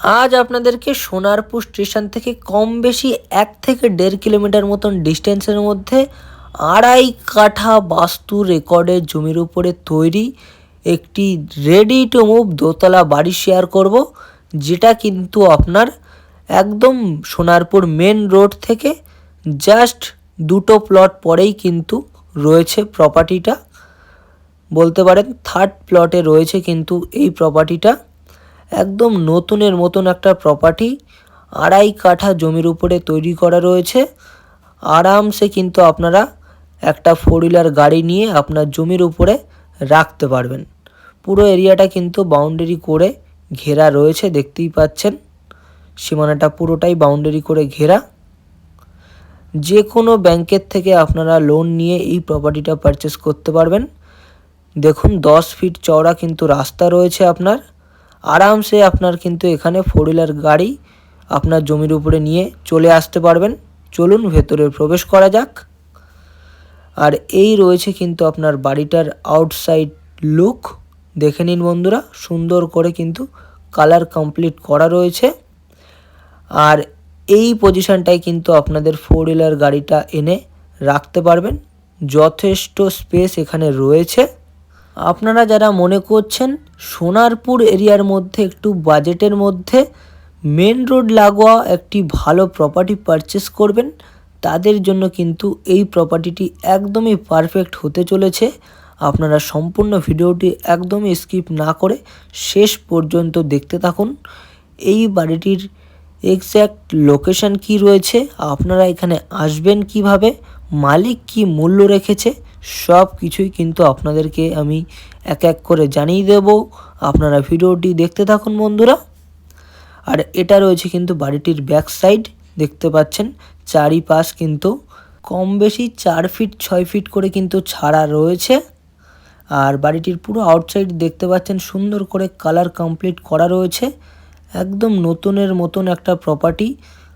আজ আপনাদেরকে সোনারপুর স্টেশন থেকে কম বেশি এক থেকে দেড় কিলোমিটার মতন ডিস্টেন্সের মধ্যে আড়াই কাঠা বাস্তু রেকর্ডের জমির উপরে তৈরি একটি রেডি টু মুভ দোতলা বাড়ি শেয়ার করব, যেটা কিন্তু আপনার একদম সোনারপুর মেন রোড থেকে জাস্ট দুটো প্লট পরেই কিন্তু রয়েছে প্রপার্টিটা বলতে পারেন থার্ড প্লটে রয়েছে কিন্তু এই প্রপার্টিটা একদম নতুনের মতন একটা প্রপার্টি আড়াই কাঠা জমির উপরে তৈরি করা রয়েছে। আরামসে কিন্তু আপনারা একটা ফোর হুইলার গাড়ি নিয়ে আপনার জমির উপরে রাখতে পারবেন। পুরো এরিয়াটা কিন্তু বাউন্ডারি করে ঘেরা রয়েছে, দেখতেই পাচ্ছেন। সীমানাটা পুরোটাই বাউন্ডারি করে ঘেরা। যে কোনো ব্যাংকের থেকে আপনারা লোন নিয়ে এই প্রপার্টিটা পারচেস করতে পারবেন। দেখুন, দশ ফিট চওড়া কিন্তু রাস্তা রয়েছে আপনার। আরামসে আপনার কিন্তু এখানে ফোর হুইলার গাড়ি আপনার জমির উপরে নিয়ে চলে আসতে পারবেন। চলুন ভেতরে প্রবেশ করা যাক। আর এই রয়েছে কিন্তু আপনার বাড়িটার আউটসাইড লুক দেখে নিন বন্ধুরা, সুন্দর করে কিন্তু কালার কমপ্লিট করা রয়েছে। আর এই পজিশনটায় কিন্তু আপনাদের ফোর হুইলার গাড়িটা এনে রাখতে পারবেন। যথেষ্ট স্পেস এখানে রয়েছে। আপনারা যারা মনে করছেন সোনারপুর এরিয়ার মধ্যে একটু বাজেটের মধ্যে মেন রোড লাগোয়া একটি ভালো প্রপার্টি পারচেস করবেন, তাদের জন্য কিন্তু এই প্রপার্টিটি একদমই পারফেক্ট হতে চলেছে। আপনারা সম্পূর্ণ ভিডিওটি একদমই স্কিপ না করে শেষ পর্যন্ত দেখতে থাকুন। এই বাড়িটির এক্স্যাক্ট লোকেশন কি রয়েছে, আপনারা এখানে আসবেন কীভাবে মালিক কি মূল্য রেখেছে? সব কিছুই কিন্তু আপনাদেরকে আমি এক এক করে জানিয়ে দেব। আপনারা ভিডিওটি দেখতে থাকুন বন্ধুরা। আর এটা রয়েছে কিন্তু বাড়িটির ব্যাক সাইড দেখতে পাচ্ছেন? চারিপাশ কিন্তু কম বেশি চার ফিট ছয় ফিট করে কিন্তু ছাড়া রয়েছে। আর বাড়িটির পুরো আউটসাইড দেখতে পাচ্ছেন, সুন্দর করে কালার কমপ্লিট করা রয়েছে। একদম নতুনের মতন একটা প্রপার্টি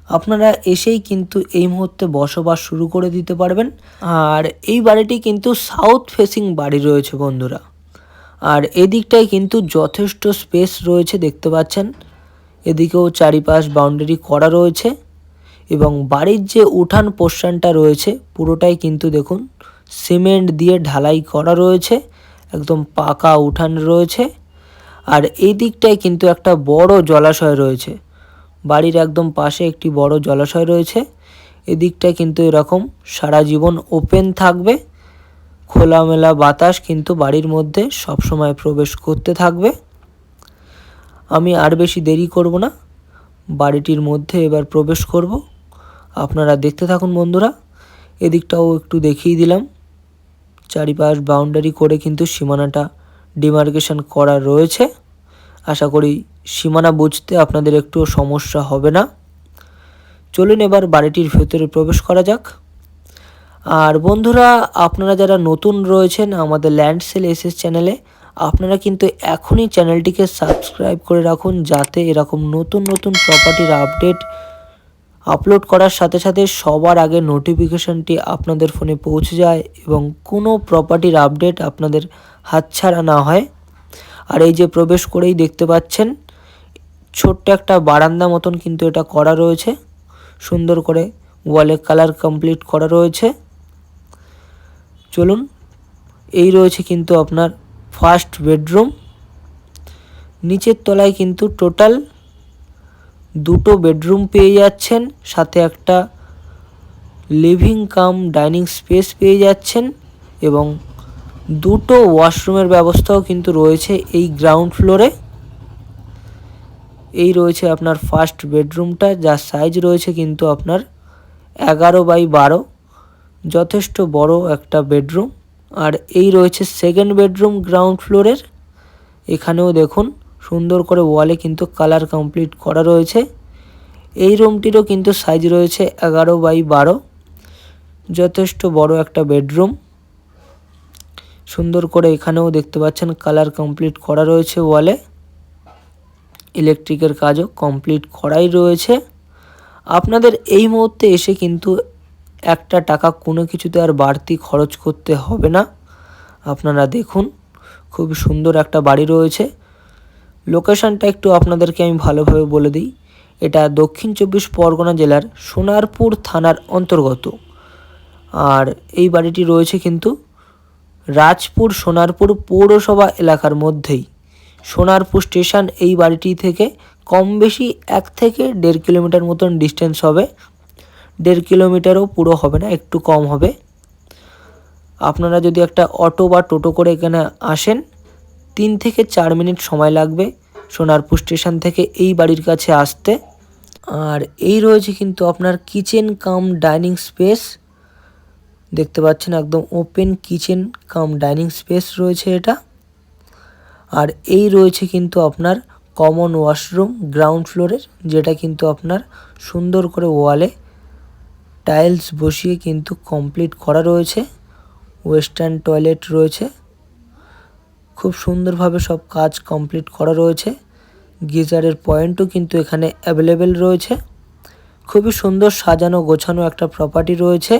আপনারা এসেই কিন্তু এই মুহূর্তে বসবাস শুরু করে দিতে পারবেন। আর এই বাড়িটি কিন্তু সাউথ ফেসিং বাড়ি রয়েছে বন্ধুরা। আর এদিকটায় কিন্তু যথেষ্ট স্পেস রয়েছে দেখতে পাচ্ছেন। এদিকেও চারিপাশ বাউন্ডারি করা রয়েছে এবং বাড়ির যে উঠান পোর্শনটা রয়েছে, পুরোটাই কিন্তু দেখুন সিমেন্ট দিয়ে ঢালাই করা রয়েছে, একদম পাকা উঠান রয়েছে। আর এই দিকটায় কিন্তু একটা বড় জলাশয় রয়েছে। বাড়ির একদম পাশে একটি বড় জলাশয় রয়েছে। এদিকটায় কিন্তু এরকম সারা জীবন ওপেন থাকবে। খোলামেলা বাতাস কিন্তু বাড়ির মধ্যে সবসময় প্রবেশ করতে থাকবে। আমি আর বেশি দেরি করব না। বাড়িটির মধ্যে এবার প্রবেশ করব। আপনারা দেখতে থাকুন বন্ধুরা। এদিকটাও একটু দেখিয়ে দিলাম। চারিপাশ বাউন্ডারি করে কিন্তু সীমানাটা ডিমার্কেশন করা রয়েছে। আশা করি সীমানা বুঝতে আপনাদের একটুও সমস্যা হবে না। চলুন এবার বাড়িটির ভেতরে প্রবেশ করা যাক। আর বন্ধুরা, আপনারা যারা নতুন রয়েছেন আমাদের ল্যান্ড সেল এসএস চ্যানেলে, আপনারা কিন্তু এখনই চ্যানেলটিকে সাবস্ক্রাইব করে রাখুন যাতে এরকম নতুন নতুন প্রপার্টির আপডেট আপলোড করার সাথে সাথে সবার আগে নোটিফিকেশনটি আপনাদের ফোনে পৌঁছে যায় এবং কোনো প্রপার্টির আপডেট আপনাদের হাতছাড়া না হয়। আর এই যে প্রবেশ করেই দেখতে পাচ্ছেন ছোট্ট একটা বারান্দা মতন কিন্তু এটা করা রয়েছে। সুন্দর করে ওয়ালে কালার কমপ্লিট করা রয়েছে। চলুন, এই রয়েছে কিন্তু আপনার ফার্স্ট বেডরুম নিচের তলায় কিন্তু টোটাল দুটো বেডরুম পেয়ে যাচ্ছেন, সাথে একটা লিভিং কাম ডাইনিং স্পেস পেয়ে যাচ্ছেন এবং দুটো ওয়াশরুমের ব্যবস্থাও কিন্তু রয়েছে এই গ্রাউন্ড ফ্লোরে এই রয়েছে আপনার ফার্স্ট বেডরুমটা যার সাইজ রয়েছে কিন্তু আপনার এগারো বাই বারো। যথেষ্ট বড় একটা বেডরুম আর এই রয়েছে সেকেন্ড বেডরুম গ্রাউন্ড ফ্লোরের এখানেও দেখুন, সুন্দর করে ওয়ালে কিন্তু কালার কমপ্লিট করা রয়েছে। এই রুমটিরও কিন্তু সাইজ রয়েছে এগারো বাই বারো। যথেষ্ট বড় একটা বেডরুম সুন্দর করে এখানেও দেখতে পাচ্ছেন কালার কমপ্লিট করা রয়েছে ওয়ালে ইলেকট্রিকের কাজও কমপ্লিট করাই রয়েছে। আপনাদের এই মুহূর্তে এসে কিন্তু একটা টাকা কোনো কিছুতে আর বাড়তি খরচ করতে হবে না। আপনারা দেখুন, খুব সুন্দর একটা বাড়ি রয়েছে। লোকেশনটা একটু আপনাদেরকে আমি ভালোভাবে বলে দিই। এটা দক্ষিণ চব্বিশ পরগনা জেলার সোনারপুর থানার অন্তর্গত। আর এই বাড়িটি রয়েছে কিন্তু রাজপুর সোনারপুর পৌরসভা এলাকার মধ্যেই। সোনারপুর স্টেশন এই বাড়িটি থেকে কম বেশি এক থেকে দেড় কিলোমিটার মতন ডিস্টেন্স হবে। দেড় কিলোমিটারও পুরো হবে না, একটু কম হবে। আপনারা যদি একটা অটো বা টোটো করে এখানে আসেন, তিন থেকে চার মিনিট সময় লাগবে সোনারপুর স্টেশন থেকে এই বাড়ির কাছে আসতে। আর এই রয়েছে কিন্তু আপনার কিচেন কাম ডাইনিং স্পেস দেখতে পাচ্ছেন একদম open kitchen cum dining space রয়েছে এটা। আর এই রয়েছে কিন্তু আপনার কমন ওয়াশরুম গ্রাউন্ড ফ্লোরের যেটা কিন্তু আপনার সুন্দর করে ওয়ালে টাইলস বসিয়ে কিন্তু কমপ্লিট করা রয়েছে। ওয়েস্টার্ন টয়লেট রয়েছে। খুব সুন্দরভাবে সব কাজ কমপ্লিট করা রয়েছে। গিজারের পয়েন্টও কিন্তু এখানে অ্যাভেলেবেল রয়েছে। খুবই সুন্দর সাজানো গোছানো একটা প্রপার্টি রয়েছে।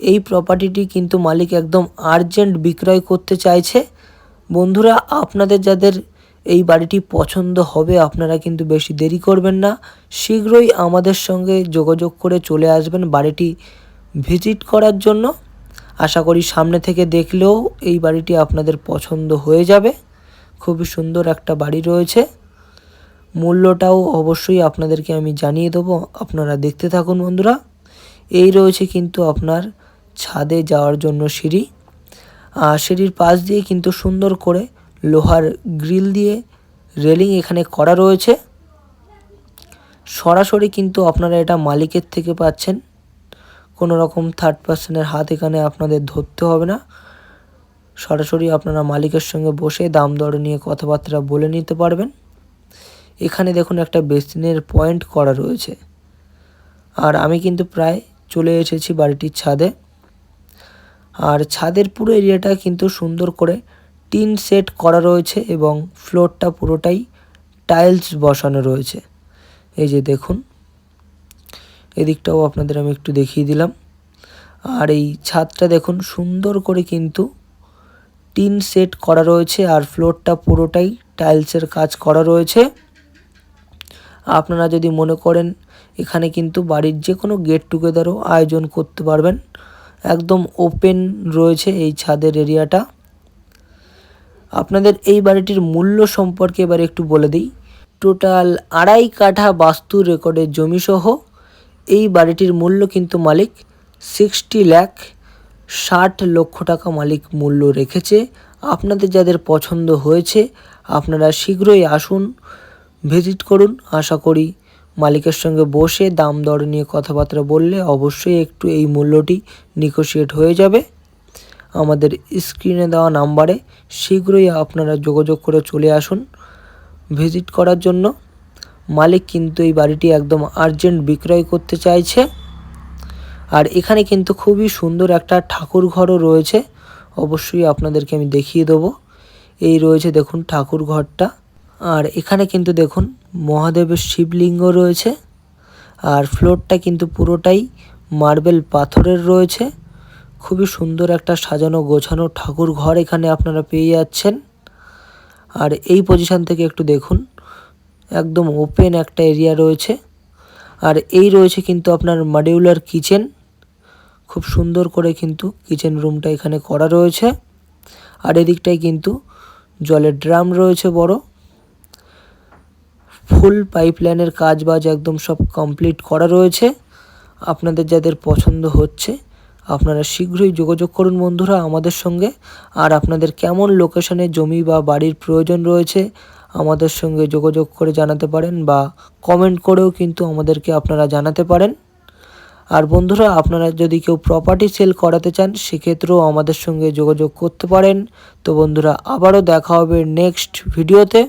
এই প্রপার্টিটি কিন্তু মালিক একদম আর্জেন্ট বিক্রয় করতে চাইছে। বন্ধুরা, আপনাদের যাদের এই বাড়িটি পছন্দ হবে, আপনারা কিন্তু বেশি দেরি করবেন না। শীঘ্রই আমাদের সঙ্গে যোগাযোগ করে চলে আসবেন বাড়িটি ভিজিট করার জন্য। আশা করি সামনে থেকে দেখলেও এই বাড়িটি আপনাদের পছন্দ হয়ে যাবে। খুবই সুন্দর একটা বাড়ি রয়েছে। মূল্যটাও অবশ্যই আপনাদেরকে আমি জানিয়ে দেবো। আপনারা দেখতে থাকুন বন্ধুরা। এই রয়েছে কিন্তু আপনার ছাদে যাওয়ার জন্য সিঁড়ি। সিঁড়ির পাশ দিয়ে কিন্তু সুন্দর করে লোহার গ্রিল দিয়ে রেলিং এখানে করা রয়েছে। সরাসরি কিন্তু আপনারা এটা মালিকের থেকে পাচ্ছেন। কোনো রকম থার্ড পার্সনের হাত এখানে আপনাদের ধরতে হবে না। সরাসরি আপনারা মালিকের সঙ্গে বসে দাম দর নিয়ে কথাবার্তা বলে নিতে পারবেন। এখানে দেখুন একটা বেসিনের পয়েন্ট করা রয়েছে। আর আমি কিন্তু প্রায় চলে এসেছি বাড়িটির ছাদে। আর ছাদের পুরো এরিয়াটা কিন্তু সুন্দর করে টিন সেট করা রয়েছে এবং ফ্লোরটা পুরোটাই টাইলস বসানো রয়েছে। এই যে দেখুন, এদিকটাও আপনাদের আমি একটু দেখিয়ে দিলাম। আর এই ছাদটা দেখুন, সুন্দর করে কিন্তু টিন সেট করা রয়েছে আর ফ্লোরটা পুরোটাই টাইলসের কাজ করা রয়েছে। আপনারা যদি মনে করেন, এখানে কিন্তু বাড়ির যে কোনো গেট টুগেদারও আয়োজন করতে পারবেন। একদম ওপেন রয়েছে এই ছাদের এরিয়াটা আপনাদের এই বাড়িটির মূল্য সম্পর্কে এবার একটু বলে দিই। টোটাল আড়াই কাঠা বাস্তু রেকর্ডের জমিসহ এই বাড়িটির মূল্য কিন্তু মালিক সিক্সটি ল্যাক ষাট লক্ষ টাকা মালিক মূল্য রেখেছে। আপনাদের যাদের পছন্দ হয়েছে, আপনারা শীঘ্রই আসুন ভিজিট করুন। আশা করি মালিকের সঙ্গে বসে দাম দর নিয়ে কথাবার্তা বললে অবশ্যই একটু এই মূল্যটি নিকোশিয়েট হয়ে যাবে। আমাদের স্ক্রিনে দেওয়া নাম্বারে শীঘ্রই আপনারা যোগাযোগ করে চলে আসুন ভিজিট করার জন্য। মালিক কিন্তু এই বাড়িটি একদম আর্জেন্ট বিক্রয় করতে চাইছে। আর এখানে কিন্তু খুবই সুন্দর একটা ঠাকুর ঘরও রয়েছে। অবশ্যই আপনাদেরকে আমি দেখিয়ে দেবো। এই রয়েছে দেখুন ঠাকুর ঘরটা। আর এখানে কিন্তু দেখুন মহাদেবের শিবলিঙ্গ রয়েছে, আর ফ্লোরটা কিন্তু পুরোটাই মার্বেল পাথরের রয়েছে। খুবই সুন্দর একটা সাজানো গোছানো ঠাকুর ঘর এখানে আপনারা পেয়ে যাচ্ছেন। আর এই পজিশান থেকে একটু দেখুন, একদম ওপেন একটা এরিয়া রয়েছে। আর এই রয়েছে কিন্তু আপনার মডিউলার কিচেন খুব সুন্দর করে কিন্তু কিচেন রুমটা এখানে করা রয়েছে। আর এদিকটায় কিন্তু জলের ড্রাম রয়েছে বড়। ফুল পাইপলাইনের কাজ বাজ একদম সব কমপ্লিট করা রয়েছে। আপনাদের যাদের পছন্দ হচ্ছে, আপনারা শীঘ্রই যোগাযোগ করুন বন্ধুরা আমাদের সঙ্গে। আর আপনাদের কেমন লোকেশনে জমি বা বাড়ির প্রয়োজন রয়েছে, আমাদের সঙ্গে যোগাযোগ করে জানাতে পারেন বা কমেন্ট করেও কিন্তু আমাদেরকে আপনারা জানাতে পারেন। আর বন্ধুরা, আপনারা যদি কেউ প্রপার্টি সেল করাতে চান, সেক্ষেত্রেও আমাদের সঙ্গে যোগাযোগ করতে পারেন। তো বন্ধুরা, আবারও দেখা হবে নেক্সট ভিডিওতে